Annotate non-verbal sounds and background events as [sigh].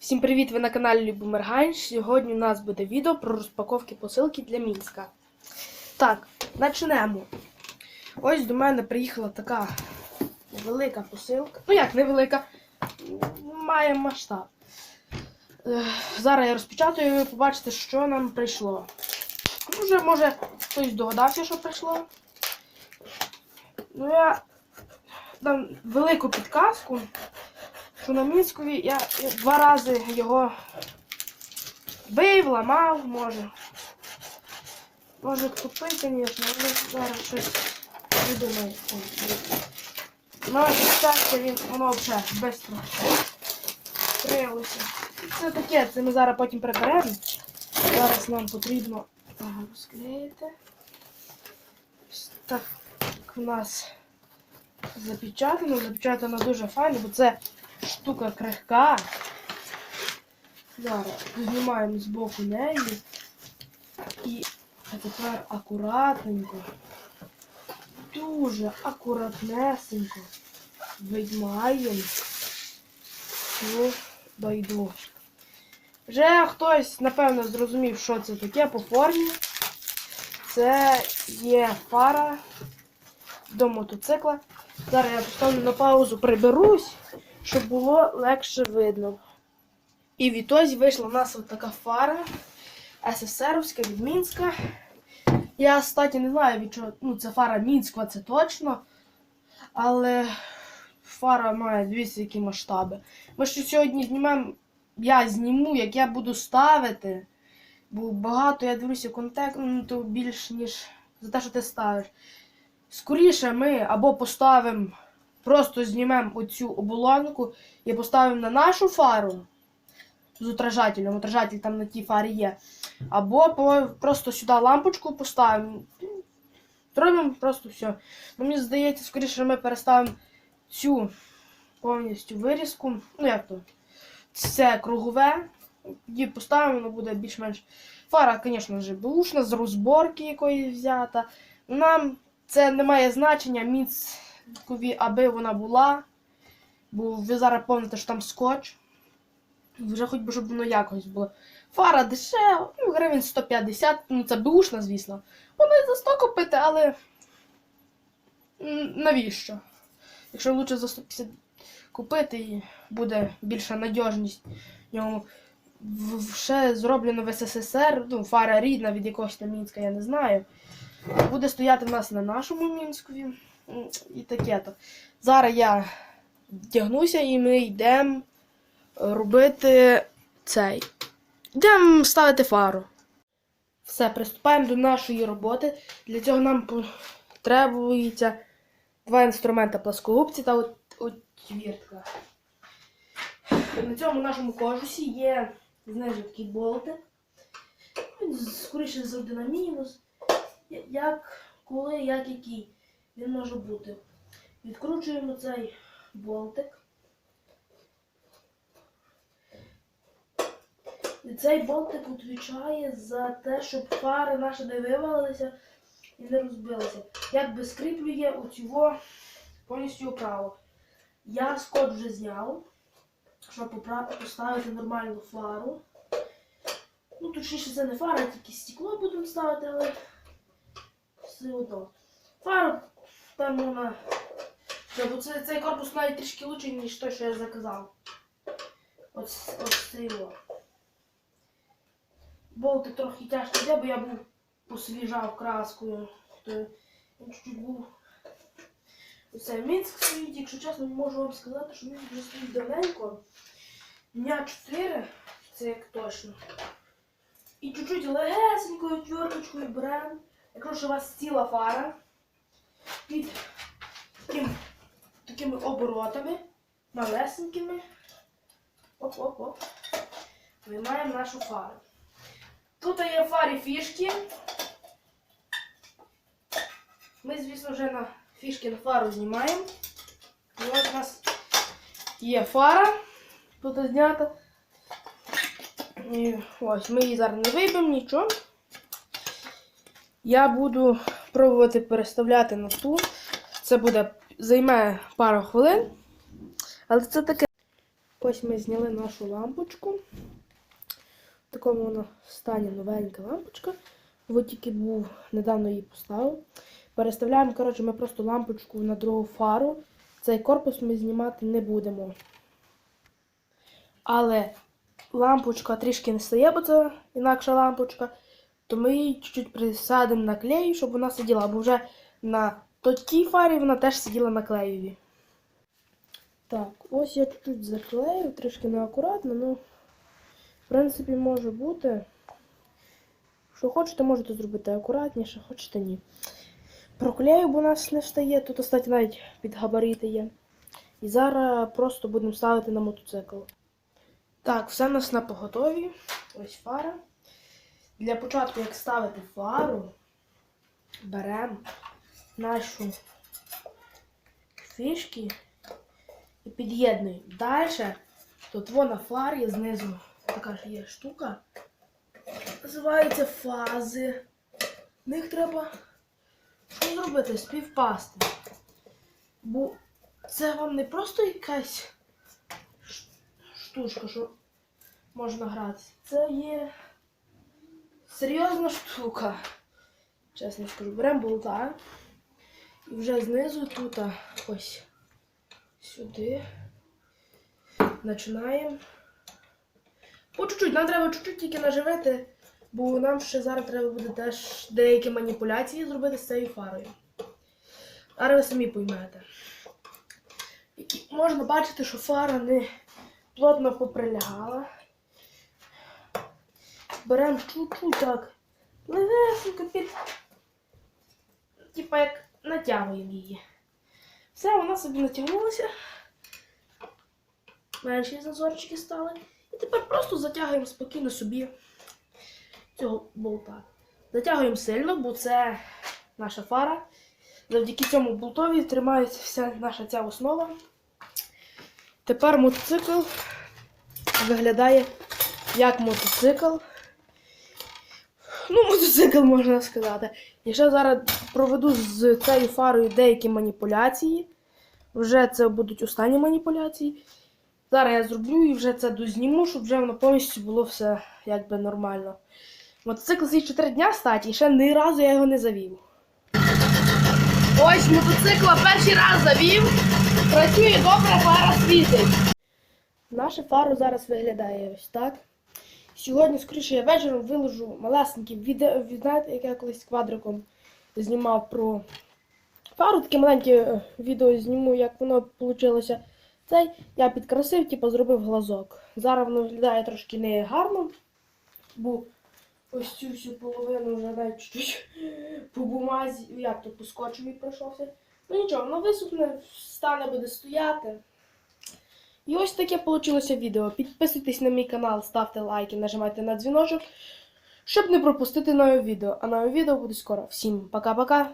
Всім привіт! Ви на каналі Любомергань. Сьогодні у нас буде відео про розпаковки посилки для Мінська. Так, почнемо. Ось до мене приїхала така невелика посилка. Ну як невелика, має масштаб. Е, Зараз я розпечатаю і ви побачите, що нам прийшло. Може, може, хтось догадався, що прийшло. Ну, я дам велику підказку що я два рази його бив, ламав, може. Може купити, звісно, але зараз щось придумаю. На щастя, він воно вже швидко скрилося. Це таке, це ми зараз потім приберемо. Зараз нам потрібно розклеїти. Так у нас запечатано. Запечатано дуже файно, бо це штука крихка. Зараз знімаємо з боку неї. І тепер акуратненько, дуже акуратнесенько виймаємо цю байду. Вже хтось, напевно, зрозумів, що це таке по формі. Це є фара до мотоцикла. Зараз я поставлю на паузу, приберусь щоб було легше видно. І відтоді вийшла у нас от така фара СССРівська від Мінська. Я, кстати, не знаю, від чого. Ну, це фара Мінська, це точно. Але фара має дивіться, які масштаби. Ми ще сьогодні знімемо, я зніму, як я буду ставити. Бо багато я дивлюся контенту більш, ніж за те, що ти ставиш. Скоріше ми або поставимо. Просто знімемо оцю оболонку і поставимо на нашу фару з отражателем. Отражатель там на тій фарі є. Або просто сюди лампочку поставимо. Зробимо просто все. Ну, Мені здається, скоріше ми переставимо цю повністю вирізку. Ну, як то? Це кругове. І поставимо, воно буде більш-менш. Фара, звісно ж, бушна, з розборки якої взята. Нам це не має значення. Міць аби вона була. Бо ви зараз помните, що там скотч. Вже хоч би, щоб воно якось було. Фара дешева, ну, гривень 150, ну це бушна, звісно. Воно і за 100 купити, але навіщо? Якщо лучше за 150 купити, і буде більша надіжність ньому. Ще зроблено в СССР, ну, фара рідна від якогось там Мінська, я не знаю. Буде стояти в нас на нашому Мінськові і таке то. Зараз я вдягнуся і ми йдемо робити цей. Йдемо ставити фару. Все, приступаємо до нашої роботи. Для цього нам потребується два інструменти пласкогубці та от, отвіртка. На цьому нашому кожусі є знизу такий болтик. Скоріше завжди на. Як, коли, як який він може бути. Відкручуємо цей болтик. І цей болтик відповідає за те, щоб фари наші не вивалилися і не розбилися. Якби скріплює оцього повністю оправу. Я скотч вже зняв, щоб поставити нормальну фару. Ну, точніше, це не фара, тільки стекло будемо ставити, але все одно. Там вона. Бо це, цей корпус навіть трішки лучший, ніж той, що я заказав. Ось ось цей о. Болтик трохи тяжко йде, бо я був посвіжав краскою. То він чуть-чуть був. Оце Мінськ стоїть, якщо чесно, можу вам сказати, що він вже стоїть давненько. Дня 4, це як точно. І чуть-чуть легесенькою твердочкою беремо. Якщо у вас ціла фара під таким, такими оборотами, малесенькими. Оп-оп-оп. Виймаємо нашу фару. Тут є фарі фішки. Ми, звісно, вже на фішки на фару знімаємо. І ось у нас є фара тут знята. І ось ми її зараз не виб'ємо, нічого. Я буду пробувати переставляти на ту. Це буде займе пару хвилин. Але це таке. ось ми зняли нашу лампочку. В такому вона стані новенька лампочка. Ви тільки був, недавно її поставив. Переставляємо, коротше, ми просто лампочку на другу фару. Цей корпус ми знімати не будемо. Але лампочка трішки не стає, бо це інакша лампочка. То ми її чуть-чуть присадимо на клею, щоб вона сиділа. Бо вже на тій фарі вона теж сиділа на клеєві. Так, ось я чуть-чуть заклею, трішки неакуратно, ну, в принципі, може бути. Що хочете, можете зробити акуратніше, хочете ні. Проклею, бо у нас не встає. Тут, кстати, навіть під габарити є. І зараз просто будемо ставити на мотоцикл. Так, все у нас на поготові. Ось фара. Для початку, як ставити фару, беремо нашу фішки і під'єднуємо. Далі тут вона фарі знизу така ж є штука. Називається фази. В них треба що зробити? Співпасти. Бо це вам не просто якась штучка, що можна грати. Це є серйозна штука. Чесно скажу, беремо болта і вже знизу тут ось сюди. Починаємо. По чуть-чуть, нам треба чуть-чуть тільки наживити, бо нам ще зараз треба буде теж деякі маніпуляції зробити з цією фарою. Зараз ви самі поймете. Можна бачити, що фара не плотно поприлягала. Беремо чуть-чуть так. Легесенько під. Типа як натягуємо її. Все, вона собі натягнулася. Менші зазорчики стали. І тепер просто затягуємо спокійно собі цього болта. Затягуємо сильно, бо це наша фара. Завдяки цьому болтові тримається вся наша ця основа. Тепер мотоцикл виглядає як мотоцикл. Ну, [laughs] мотоцикл можна сказати. І ще зараз проведу з цією фарою деякі маніпуляції. Вже це будуть останні маніпуляції. Зараз я зроблю і вже це дозніму, щоб вже воно повністю було все якби нормально. Мотоцикл зі 4 дня статі, і ще ні разу я його не завів. Ось мотоцикла перший раз завів. Працює добре, фара світить. Наша фара зараз виглядає ось так. Сьогодні, скоріше, я вечором виложу малесеньке відео, знаєте, яке я колись квадриком знімав про фару, таке маленьке е, відео зніму, як воно вийшло. Цей я підкрасив, типу, зробив глазок. Зараз воно виглядає трошки не гарно, бо ось цю всю половину вже навіть чуть [laughs] по бумазі, як то по скотчеві пройшовся. Ну нічого, воно висохне, стане буде стояти. І ось таке вийшло відео. Підписуйтесь на мій канал, ставте лайки, нажимайте на дзвіночок, щоб не пропустити нове відео. А нове відео буде скоро. Всім пока-пока!